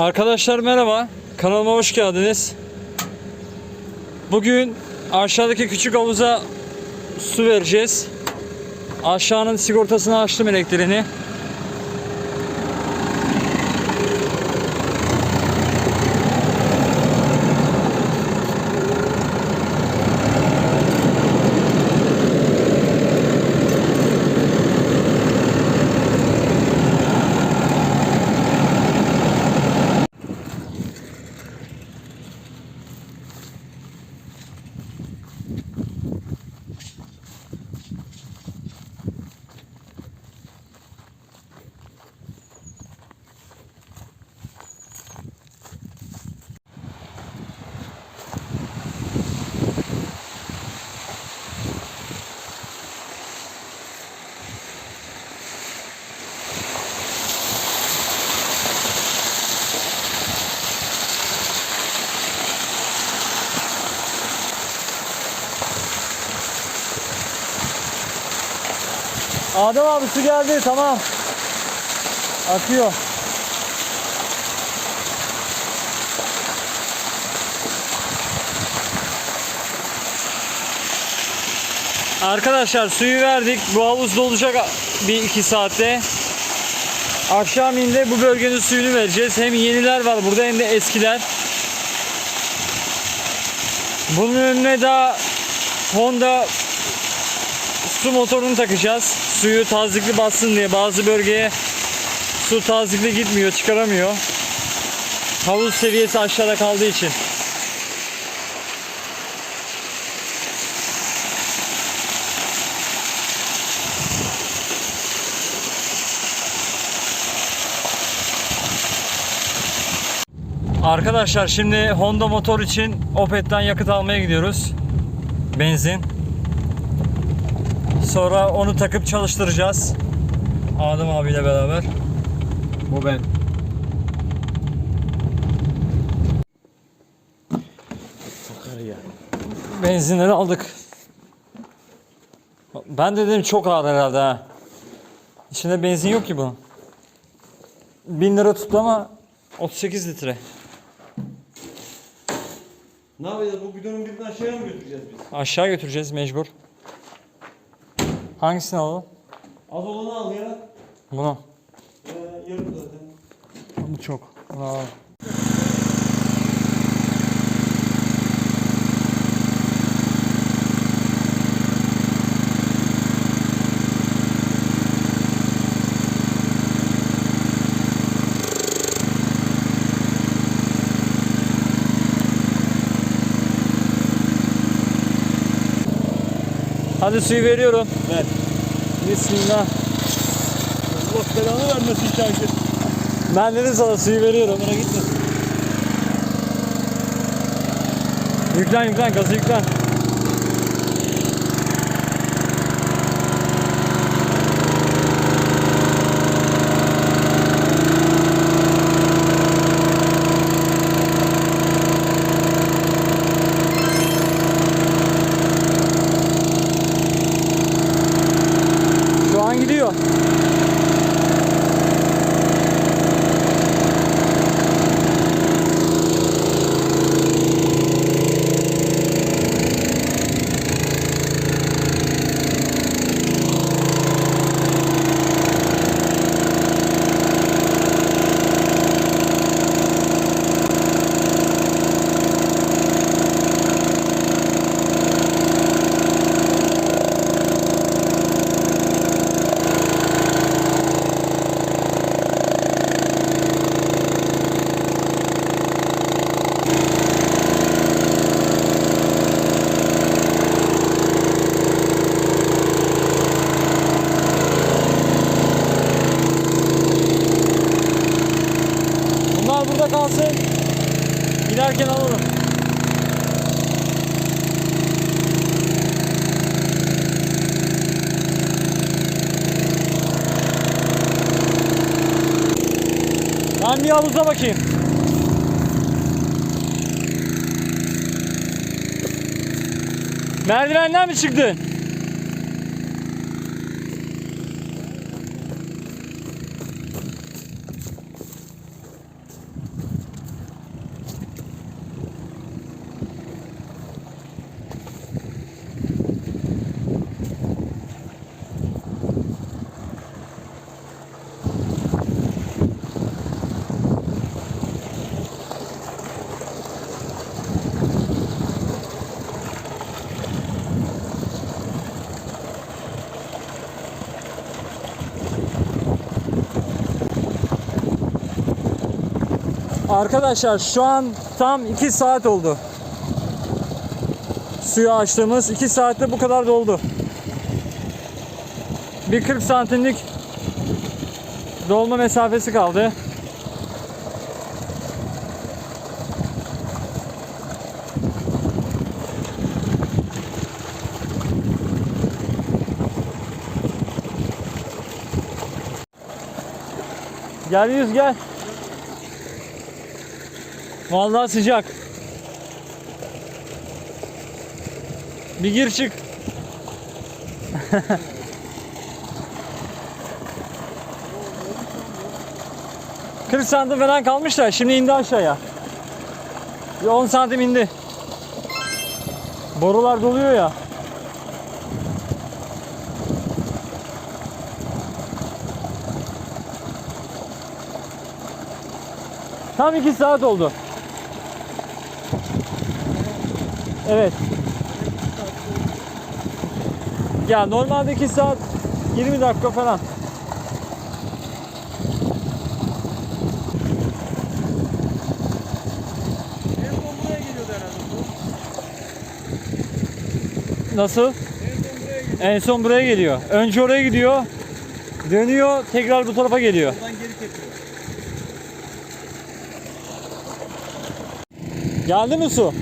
Arkadaşlar merhaba. Kanalıma hoş geldiniz. Bugün aşağıdaki küçük havuza su vereceğiz. Aşağının sigortasını açtım elektriğini. Adem abi su geldi tamam. Akıyor. Arkadaşlar suyu verdik. Bu havuz dolacak bir iki saatte. Akşaminde bu bölgenin suyunu vereceğiz. Hem yeniler var burada hem de eskiler. Bunun önüne daha Honda su motorunu takacağız. Suyu tazikli bassın diye bazı bölgeye su tazikli gitmiyor, çıkaramıyor. Havuz seviyesi aşağıda kaldığı için. Arkadaşlar şimdi Honda motor için Opet'ten yakıt almaya gidiyoruz. Benzin. Sonra onu takıp çalıştıracağız. Adem abiyle beraber. Bu ben. Sakarya. Benzinleri aldık. Ben de dedim çok ağır herhalde ha. İçinde benzin yok ki bunun. 1000 lira tuttu ama 38 litre. Ne yapacağız? Bu bidonun birini aşağıya mı götüreceğiz biz? Aşağı götüreceğiz mecbur. Hangisini alalım? Az olanı al ya. Bunu. Ee, yarım zaten. Bu çok. Bunu Hadi suyu veriyorum. Ver. Bismillah. Allah belanı vermesin Şakir. Ben dedim sana suyu veriyorum. Bana gitme. Yüklen yüklen gazı yüklen. Şu an gidiyor. Bunlar burada kalsın. Giderken alalım. Ben bir havuza bakayım. Merdivenden mi çıktın? Arkadaşlar şu an tam 2 saat oldu. Suyu açtığımız 2 saatte bu kadar doldu. Bir 40 santimlik dolma mesafesi kaldı. Gel yüz gel. Vallahi sıcak. Bir gir çık. Kırk santim falan kalmış da şimdi indi aşağıya. Bir 10 santim indi. Borular doluyor ya. Tam 2 saat oldu. Evet. Ya normalde 2 saat 20 dakika falan. Nasıl? En son buraya geliyor. Önce oraya gidiyor. Dönüyor, tekrar bu tarafa geliyor. Geldi mi su?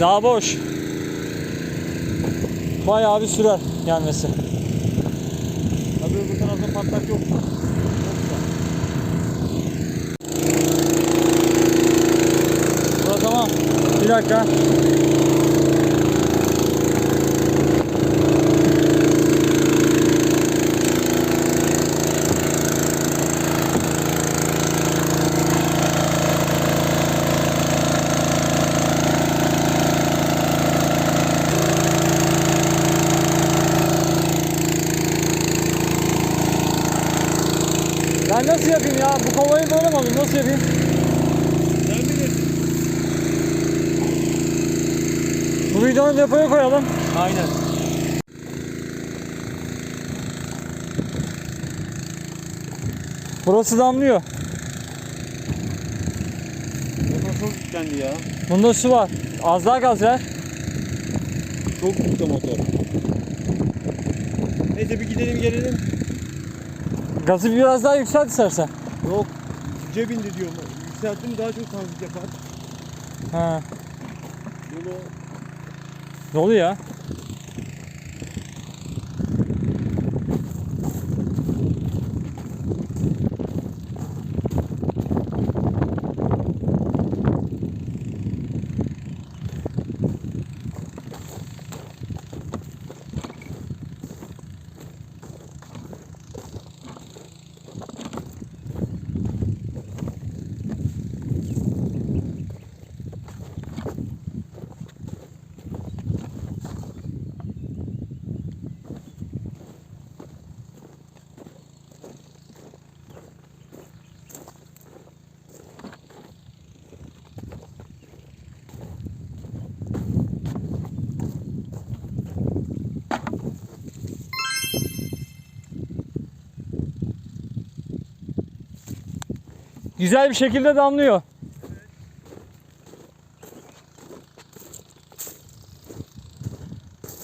Daha boş. Bayağı bir sürer gelmesi. Tabii öbür tarafta patlak yok. Burası tamam. Bir dakika. Ben nasıl yapayım ya? Bu kovayı böyle mi alayım? Nasıl yapayım? Sen bilirsin. Bu videonu depoya koyalım. Aynen. Burası damlıyor. Motor çok yüklendi ya. Bunda su var. Az daha gaz ver. Çok yükle motor. Neyse bir gidelim gelelim. Gazı biraz daha yükselt istersen. Yok. Cebinde diyorum. Yükselttim daha çok tanzik yapar. Ha, Yolu dolu ya. Güzel bir şekilde damlıyor.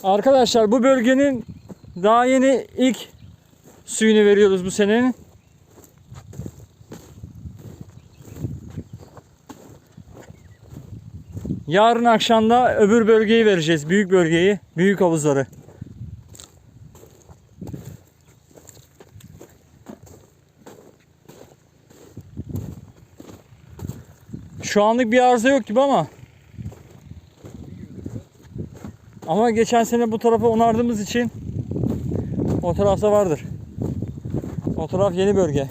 Arkadaşlar bu bölgenin daha yeni ilk suyunu veriyoruz bu senenin. Yarın akşam da öbür bölgeyi vereceğiz. Büyük bölgeyi, büyük havuzları. Şu anlık bir arıza yok gibi ama. Ama geçen sene bu tarafa onardığımız için o tarafta vardır. O taraf yeni bölge.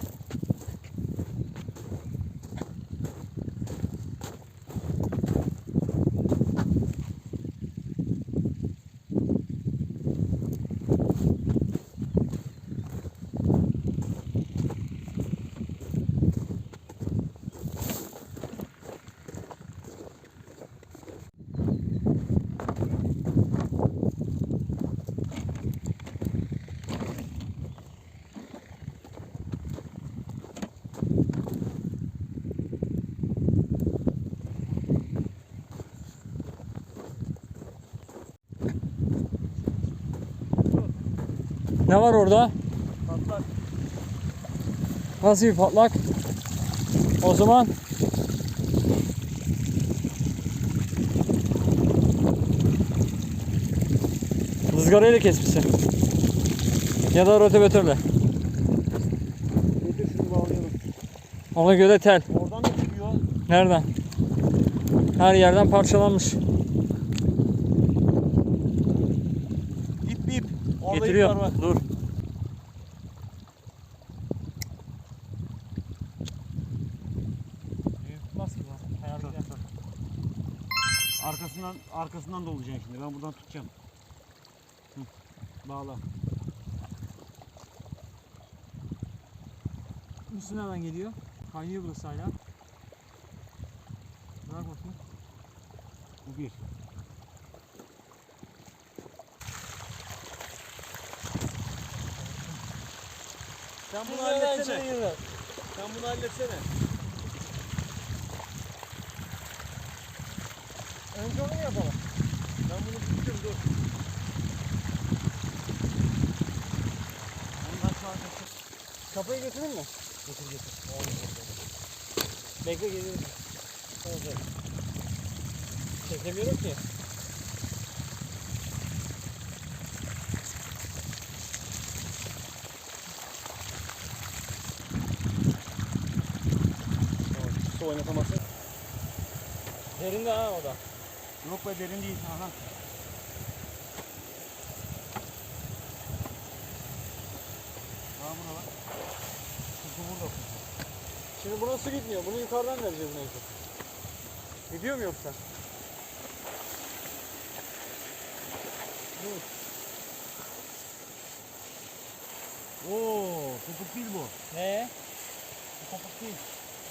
Ne var orada? Patlak. Nasıl bir patlak? O zaman ızgarayla kesmişsin. Ya da rotavatörle. Getir şunu bağlayalım. Ona göre tel. Oradan da çıkıyor. Nereden? Her yerden parçalanmış. Orada ip Getiriyor. var bak. Dur. Arkasından arkasından dolayacaksın şimdi. Ben buradan tutacağım. Hı. Bağla. Üstü nereden geliyor? Kaynıyor burası hala. Bırak bakayım. Bu bir. Sen bunu halletsene. Sen bunu halletsene. Önce onu yapalım? Ben bunu tuttum dur. Ondan sonra Kapıyı götürür mü? getir getir. Bekle geliyorum. Olacak. Çekemiyorum ki. Su oynatamazsın. Derin de ha o da. Yok be derin değil. Aha. Aa buna bak. Kutu burada. Şimdi buna su gitmiyor. Bunu yukarıdan vereceğiz mecbur. Gidiyor mu yoksa? Oo, kopuk değil bu. Ne? Bu kopuk değil.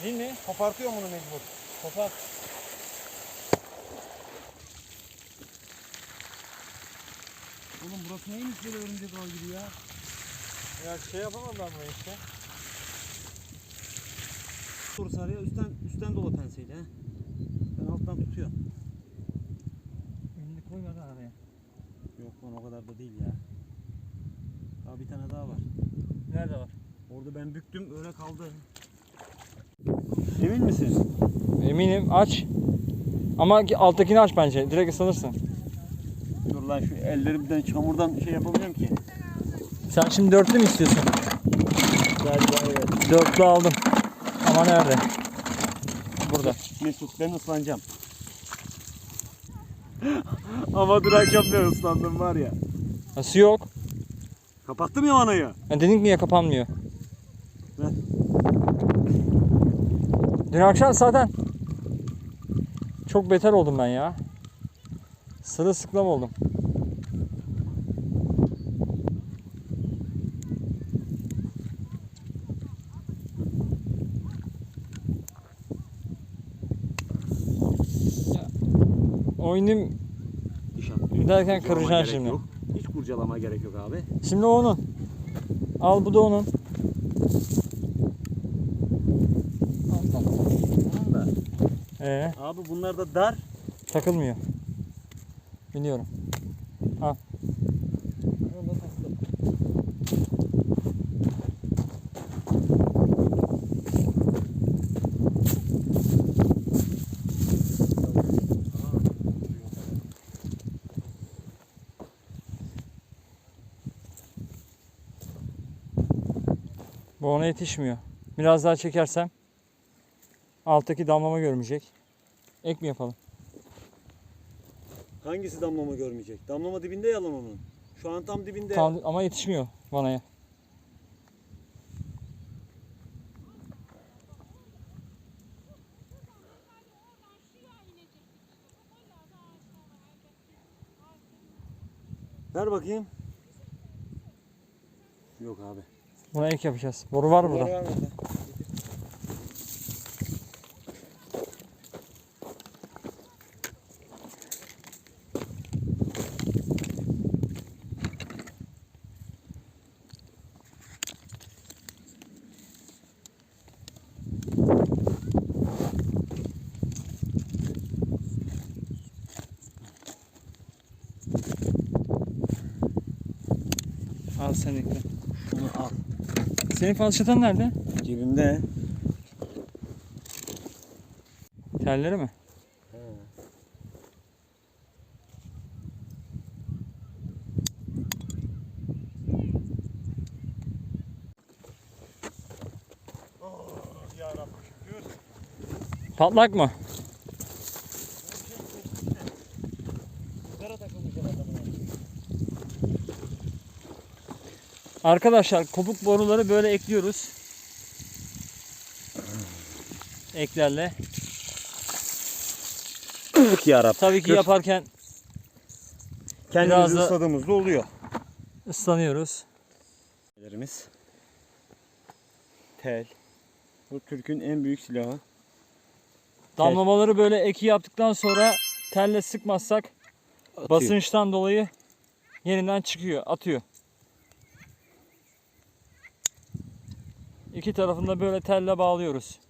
Değil mi? Kopartıyor bunu mecbur. Kopar. Oğlum burası neymiş böyle örümcek ağ gibi ya? Ya şey yapamam ben bunu işte. Doğru sarıya üstten üstten dola penseyle he. Ben alttan tutuyorum. Elini koymadan araya. Yok lan o kadar da değil ya. Daha bir tane daha var. Nerede var? Orada ben büktüm öyle kaldı. Emin misin? Eminim aç. Ama ki- alttakini aç bence. Direkt ıslanırsın. Dur lan şu ellerimden çamurdan şey yapamıyorum ki. Sen şimdi dörtlü mü istiyorsun? Galiba evet. Dörtlü aldım. Ama nerede? Burada. Mesut ben ıslanacağım. Ama durak yapmıyor ıslandım var ya. Su yok. Kapattım ya vanayı. Ha, dedik niye kapanmıyor? Dün akşam zaten çok beter oldum ben ya. Sırılsıklam oldum. Ya, Oynayayım İş attı. derken kıracaksın şimdi. Yok. Hiç kurcalama gerek yok abi. Şimdi onun. Al bu da onun. Tamam da. Ee, Abi bunlar da dar. takılmıyor. Biliyorum. Taktım. Bu ona yetişmiyor. Biraz daha çekersem alttaki damlama görmeyecek. Ek mi yapalım? Hangisi damlama görmeyecek? Damlama dibinde ya lan onun. Şu an tam dibinde. Tam, ama yetişmiyor vanaya. Ver bakayım. Yok abi. Buna ek yapacağız. Boru var burada. Var burada. Al sen ekle. Onu al. Senin falçatan nerede? Cebimde. Telleri mi? Patlak mı? Arkadaşlar kopuk boruları böyle ekliyoruz. Eklerle. Yarab. Tabii ki yaparken Kendimizi biraz da- ısladığımızda oluyor. ıslanıyoruz. Tel. Tel. Bu Türk'ün en büyük silahı. Damlamaları böyle eki yaptıktan sonra telle sıkmazsak Atıyor. basınçtan dolayı yeniden çıkıyor, atıyor. İki tarafında böyle telle bağlıyoruz.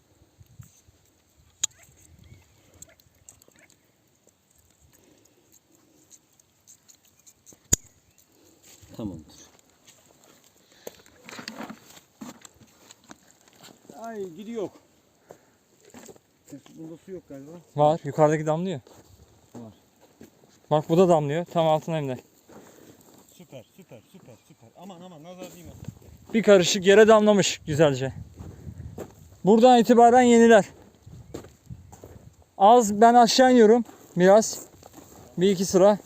Tamamdır. Ay gidiyor. Bunda su yok galiba. Var, yukarıdaki damlıyor. Var. Bak bu da damlıyor. Tam altına hem de. Süper süper süper süper. Aman aman nazar değme. Bir karışık yere damlamış güzelce. Buradan itibaren yeniler. Az ben aşağı iniyorum biraz. Bir iki sıra.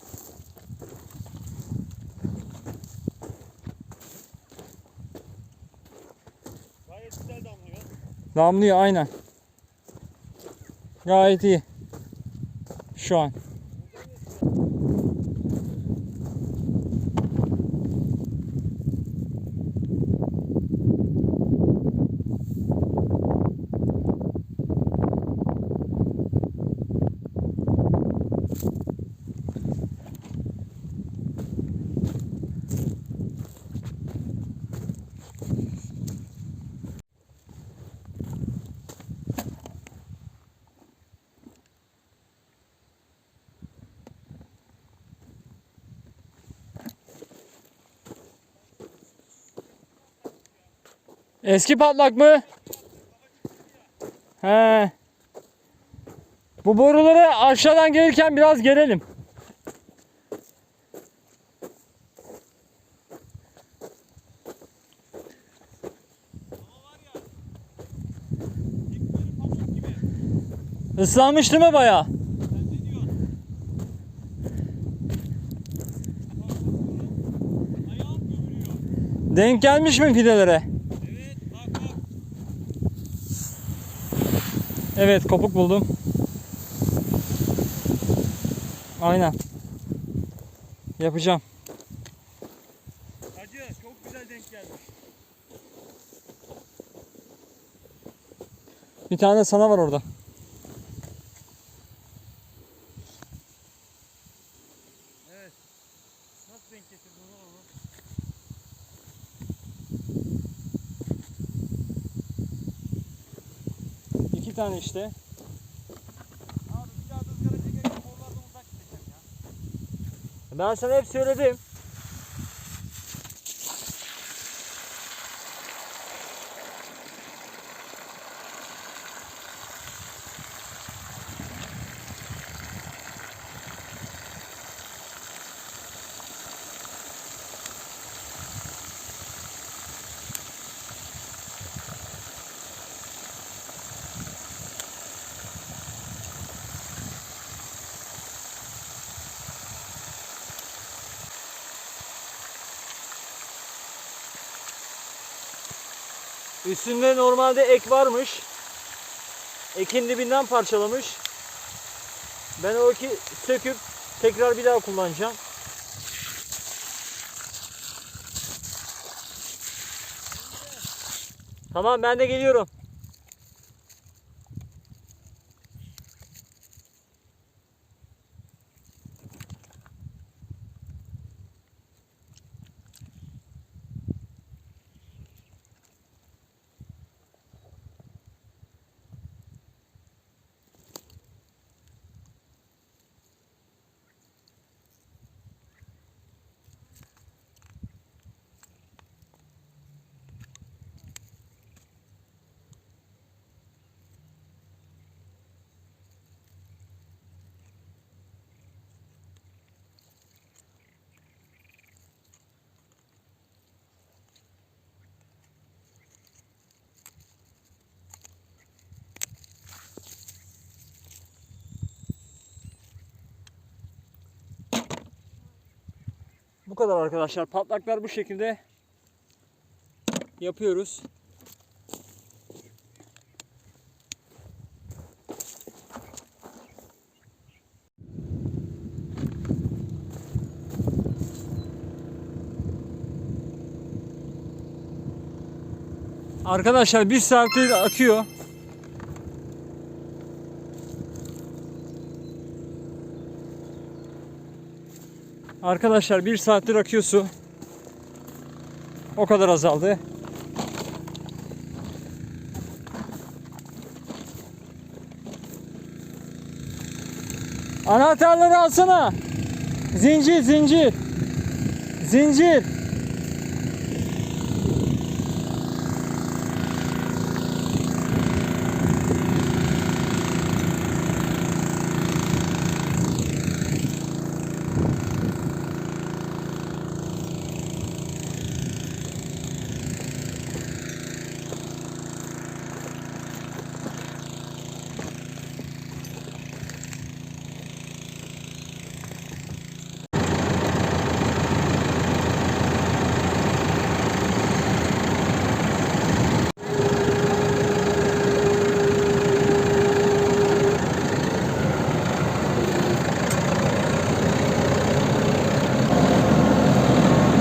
Gayet güzel damlıyor. Damlıyor aynen. Gayet iyi. Şu an. Eski patlak mı? He. Bu boruları aşağıdan gelirken biraz gelelim. Islanmış değil mi baya? Denk gelmiş mi fidelere? Evet bak bak. Evet kopuk buldum. Aynen. Yapacağım. Hacı çok güzel denk gelmiş. Bir tane sana var orada. Evet. Nasıl denk getirdin lan onu? İki tane işte. Abi bir daha rüzgara çekerken kollardan uzak gideceğim ya. Ben sana hep söyledim. Üstünde normalde ek varmış. Ekin dibinden parçalamış. Ben o eki söküp tekrar bir daha kullanacağım. Tamam ben de geliyorum. Kadar arkadaşlar. Patlaklar bu şekilde yapıyoruz. Arkadaşlar bir saattir akıyor. Arkadaşlar bir saattir akıyor su. O kadar azaldı. Anahtarları alsana. Zincir, zincir. Zincir.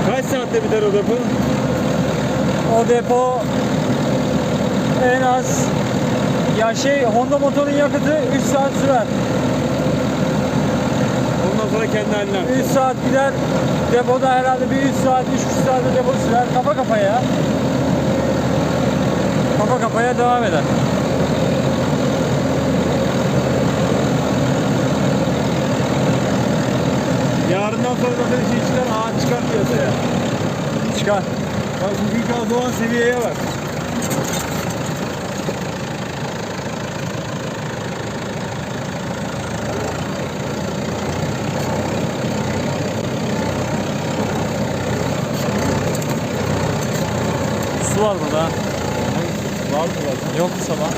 Kaç saatte biter o depo? O depo en az ya şey Honda motorun yakıtı 3 saat sürer. Ondan sonra kendi haline. 3 saat gider. Depoda herhalde bir 3 saat, 3,5 saat depo sürer. Kafa kafaya. Kafa kafaya devam eder. Yarından sonra zaten işçiler ağaç çıkar piyasaya. Çıkar. Bak bugünkü adı olan seviyeye bak. Su var burada. Var mı zaten? Yok sabah.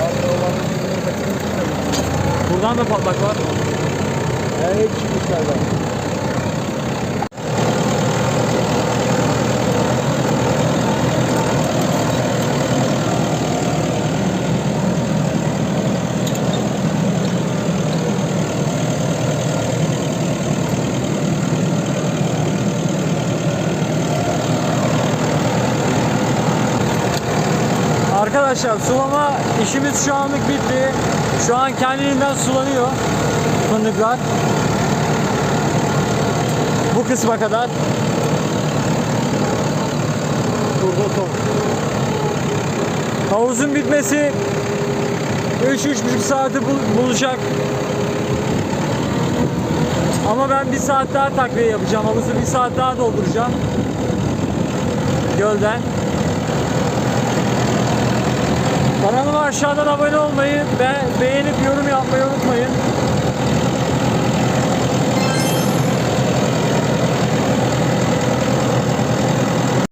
Var mı olan. Buradan da patlak var. Yani hep çıkmışlar bak. Arkadaşlar sulama işimiz şu anlık bitti. Şu an kendiliğinden sulanıyor fındıklar. Bu kısma kadar. Burada son. Havuzun bitmesi 3-3,5 saati bul- bulacak. Ama ben bir saat daha takviye yapacağım. Havuzu bir saat daha dolduracağım. Gölden. Kanalıma aşağıdan abone olmayı ve beğenip yorum yapmayı unutmayın.